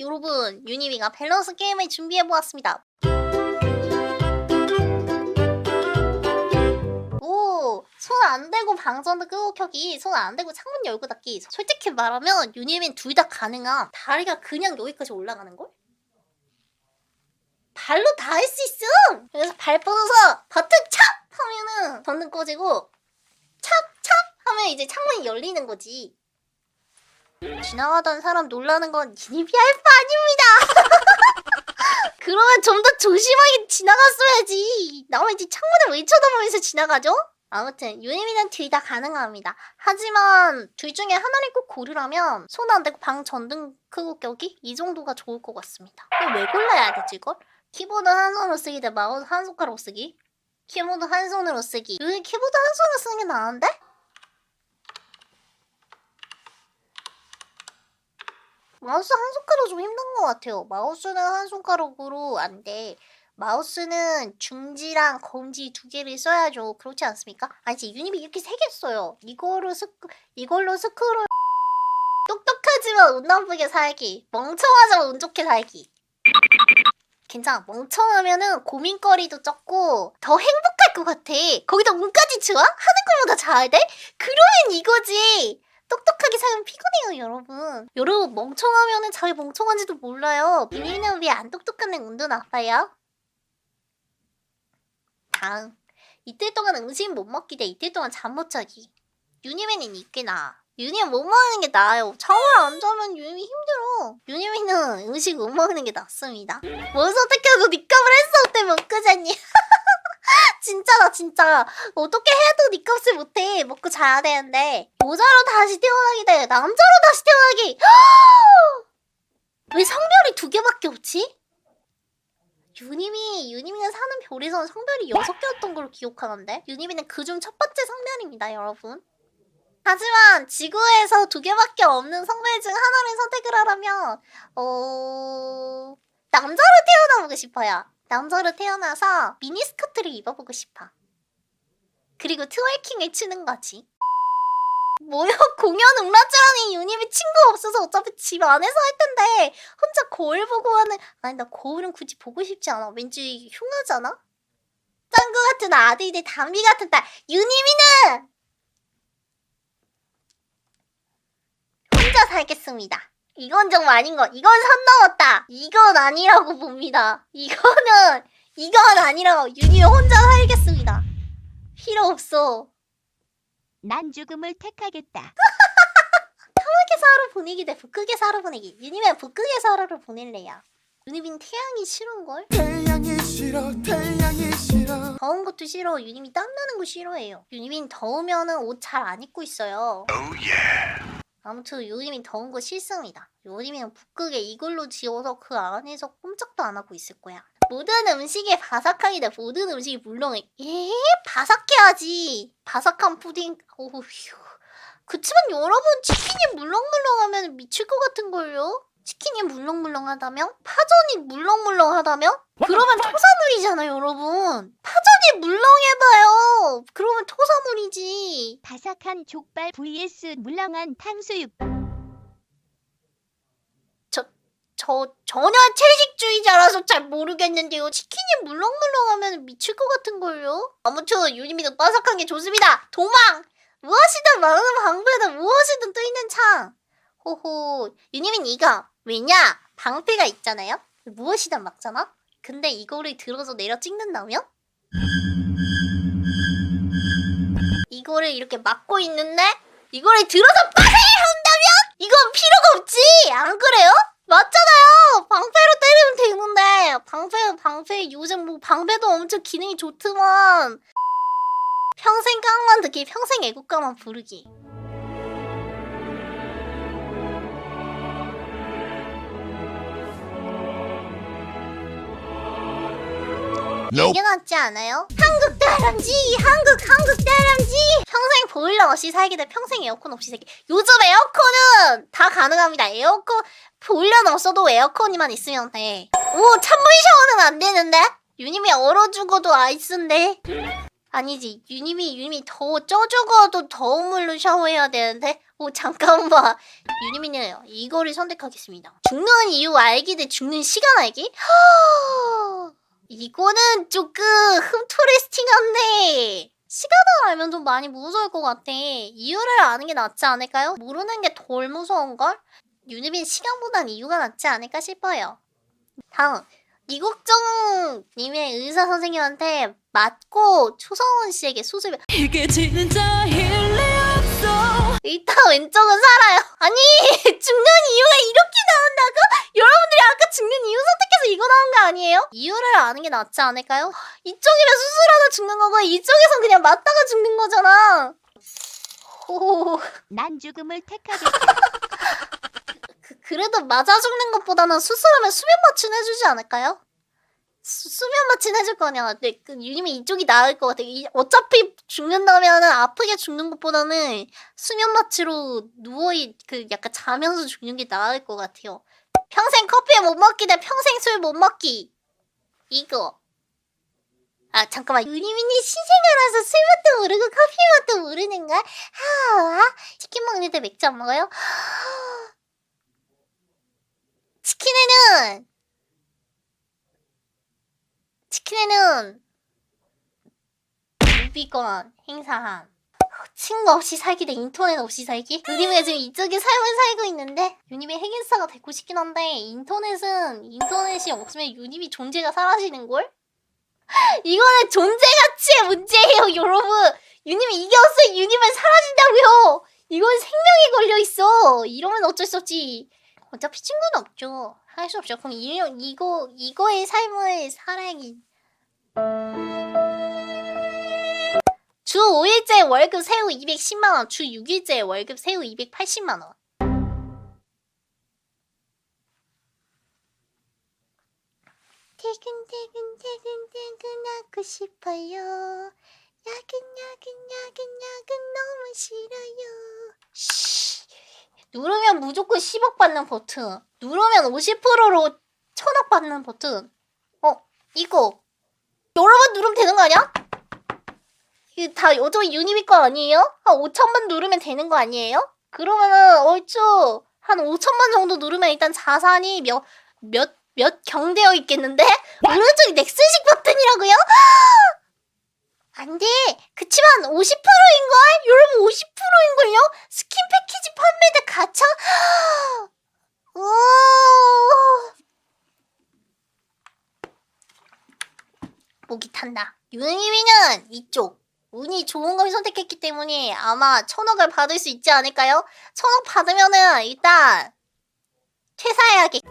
여러분 유니비가 밸런스 게임을 준비해보았습니다 오, 손안 대고 방전도 끄고 켜기, 손 안 대고 창문 열고 닫기. 솔직히 말하면 유니빈 둘다 가능함. 다리가 그냥 여기까지 올라가는 걸? 발로 다 할 수 있음. 그래서 발 뻗어서 버튼 찹 하면은 전등 꺼지고 찹 찹 하면 이제 창문이 열리는 거지. 지나가던 사람 놀라는 건 유니비 알바 아닙니다. 그러면 좀 더 조심하게 지나갔어야지. 나머지 창문을 왜 쳐다보면서 지나가죠? 아무튼 유니비는 둘 다 가능합니다. 하지만 둘 중에 하나를 꼭 고르라면 손 안 대고 방 전등 끄고 껴기 이 정도가 좋을 것 같습니다. 왜 골라야 되지 이걸? 키보드 한 손으로 쓰기 대 마우스 한 손가락으로 쓰기? 키보드 한 손으로 쓰기. 여기 키보드 한 손으로 쓰는 게 나은데? 마우스 한 손가락 좀 힘든 것 같아요. 마우스는 한 손가락으로 안 돼. 마우스는 중지랑 검지 두 개를 써야죠. 그렇지 않습니까? 아니지 유니비 이렇게 세 개 써요. 이거로 스크 이걸로 스크롤 똑똑하지만 운 나쁘게 살기. 멍청하지만 운 좋게 살기. 괜찮아. 멍청하면은 고민거리도 적고 더 행복할 것 같아. 거기다 운까지 좋아? 하는 것보다 잘 돼? 그러면 이거지. 똑똑하게 살면 피곤해요, 여러분. 여러분, 멍청하면은 자기 멍청한지도 몰라요. 비니는 왜 안 똑똑한 애 운도 나빠요? 다음. 이틀 동안 음식 못 먹기 대 이틀 동안 잠 못 자기. 유니맨은 있게 나아. 유니는 못 먹는 게 나아요. 잠을 안 자면 유니이 힘들어. 유니맨은 음식 못 먹는 게 낫습니다. 뭘 선택해도 니값을 했어 때 먹고 자니. 진짜다 진짜. 어떻게 해도 니 값을 못해. 먹고 자야 되는데. 여자로 다시 태어나기 대 남자로 다시 태어나기 왜 성별이 두 개밖에 없지? 유님이 유님이가 사는 별에서는 성별이 여섯 개였던 걸로 기억하는데? 유님이는 그중 첫 번째 성별입니다 여러분. 하지만 지구에서 두 개밖에 없는 성별 중 하나를 선택을 하라면 어... 남자로 태어나보고 싶어요 남자로 태어나서 미니스커트를 입어보고 싶어. 그리고 트월킹을 추는 거지. 뭐야 공연 음란자라니. 유니비 친구 없어서 어차피 집 안에서 할 텐데. 혼자 거울 보고 하는. 아니 나 거울은 굳이 보고 싶지 않아. 왠지 흉하잖아? 짱구 같은 아들 대 담비 같은 딸. 유니비는 혼자 살겠습니다 이건 좀 아닌 거. 이건 선 넘었다. 이건 아니라고 봅니다. 이거는 이건 아니라고. 윤희 혼자 살겠습니다. 필요 없어. 난 죽음을 택하겠다. 편하게 하루 보내기 대 북극에 하루 보내기. 윤희면 북극에 하루를 보낼래요. 윤희빈 태양이 싫은걸? 태양이 싫어 태양이 싫어 더운 것도 싫어. 윤희빈 땀나는 거 싫어해요. 윤희빈 더우면은 옷 잘 안 입고 있어요. 아무튼 요림이 더운 거 싫습니다. 요림이는 북극에 이걸로 지어서 그 안에서 꼼짝도 안 하고 있을 거야. 모든 음식에 바삭하게 돼. 모든 음식이 물렁해. 에? 바삭해야지. 바삭한 푸딩. 어휴. 그치만 여러분 치킨이 물렁물렁하면 미칠 것 같은 걸요? 치킨이 물렁물렁하다며? 파전이 물렁물렁하다며? 그러면 토사물이잖아 여러분. 파전이 물렁해봐요. 그러면 토사물이지. 바삭한 족발 vs 물렁한 탕수육. 저 전혀 채식주의자라서 잘 모르겠는데요. 치킨이 물렁물렁하면 미칠 것 같은걸요? 아무튼 유니미는 바삭한 게 좋습니다. 도망! 무엇이든 막는 방패든 무엇이든 뚫는 창. 호호. 유니민 이거 왜냐? 방패가 있잖아요. 무엇이든 막잖아. 근데 이거를 들어서 내려 찍는다며? 이거를 이렇게 막고 있는데 이거를 들어서 빠세 한다면 이건 필요가 없지 안 그래요? 맞잖아요. 방패로 때리면 되는데. 방패 방패 요즘 뭐 방패도 엄청 기능이 좋더만. 평생 깡만 듣기 평생 애국가만 부르기. 이게 낫지 않아요? 한국 다람쥐! 한국 한국 다람쥐 보일러 없이 살기 대 평생 에어컨 없이 살기 요즘 에어컨은 다 가능합니다. 에어컨 보일러는 없어도 에어컨이만 있으면 돼오 찬물 샤워는 안 되는데? 유님이 얼어 죽어도 아이스인데? 아니지. 유님이 유님이 더워 쪄 죽어도 더운 물로 샤워해야 되는데? 오 잠깐만. 유님이는 이거를 선택하겠습니다. 죽는 이유 알기 대 죽는 시간 알기? 이거는 조금 흠토레스팅한데 시간을 알면 좀 많이 무서울 것 같아 이유를 아는 게 낫지 않을까요? 모르는 게 덜 무서운걸? 유니빈 시간보단 이유가 낫지 않을까 싶어요 다음 이국정님의 의사 선생님한테 맞고 초성원 씨에게 수습을 이게 진짜 없어 일단 왼쪽은 살아요. 아니 죽는 이유가 이렇게 나온다고? 여러분들이 아까 죽는 이유 선택해서 이거 나온 거 아니에요? 이유를 아는 게 낫지 않을까요? 이쪽이면 수술하다 죽는 거고 이쪽에선 그냥 맞다가 죽는 거잖아. 오, 난 죽음을 택하겠다. 그, 그래도 맞아 죽는 것보다는 수술하면 수면 마취는 해주지 않을까요? 수, 수면 마취는 해줄 거냐? 네, 그 유님이 이쪽이 나을 것 같아. 이, 어차피 죽는다면은 아프게 죽는 것보다는 수면 마취로 누워 그 약간 자면서 죽는 게 나을 것 같아요. 평생 커피 못 먹기 대 평생 술 못 먹기. 이거. 아 잠깐만 유니민이 신생아라서 술 맛도 모르고 커피 맛도 모르는 거야? 하 치킨 먹는데 맥주 안 먹어요? 치킨에는 치킨에는 무비건 행사함. 친구 없이 살기 대 인터넷 없이 살기? 유님이가 지금 이쪽에 삶을 살고 있는데? 유님이 핵인싸가 되고 싶긴 한데 인터넷은 인터넷이 없으면 유님이 존재가 사라지는걸? 이거는 존재 가치의 문제예요 여러분. 유님이 이게 없으면 유님은 사라진다고요. 이건 생명에 걸려있어. 이러면 어쩔 수 없지 어차피 친구는 없죠. 할 수 없죠. 그럼 이, 이거 이거의 삶을 살아야기. 주 5일째 월급 세후 210만 원, 주 6일째 월급 세후 280만 원. 퇴근 퇴근 퇴근 퇴근하고 싶어요. 야근 야근 야근 야근 너무 싫어요. 쉬. 누르면 무조건 10억 받는 버튼. 누르면 50%로 1000억 받는 버튼. 어, 이거. 여러 번 누르면 되는 거 아니야? 이거 다 어차피 유니비 거 아니에요? 한 5천번 누르면 되는 거 아니에요? 그러면은 얼추 한 5천번 정도 누르면 일단 자산이 몇, 몇, 몇 경되어 있겠는데? 오른쪽이 넥슨식 버튼이라고요? 안 돼. 그치만 50%인걸? 여러분 50%인걸요? 가차? 오. 목이 탄다. 유니미는 이쪽. 운이 좋은 걸 선택했기 때문에 아마 천억을 받을 수 있지 않을까요? 천억 받으면은 일단 퇴사해야겠.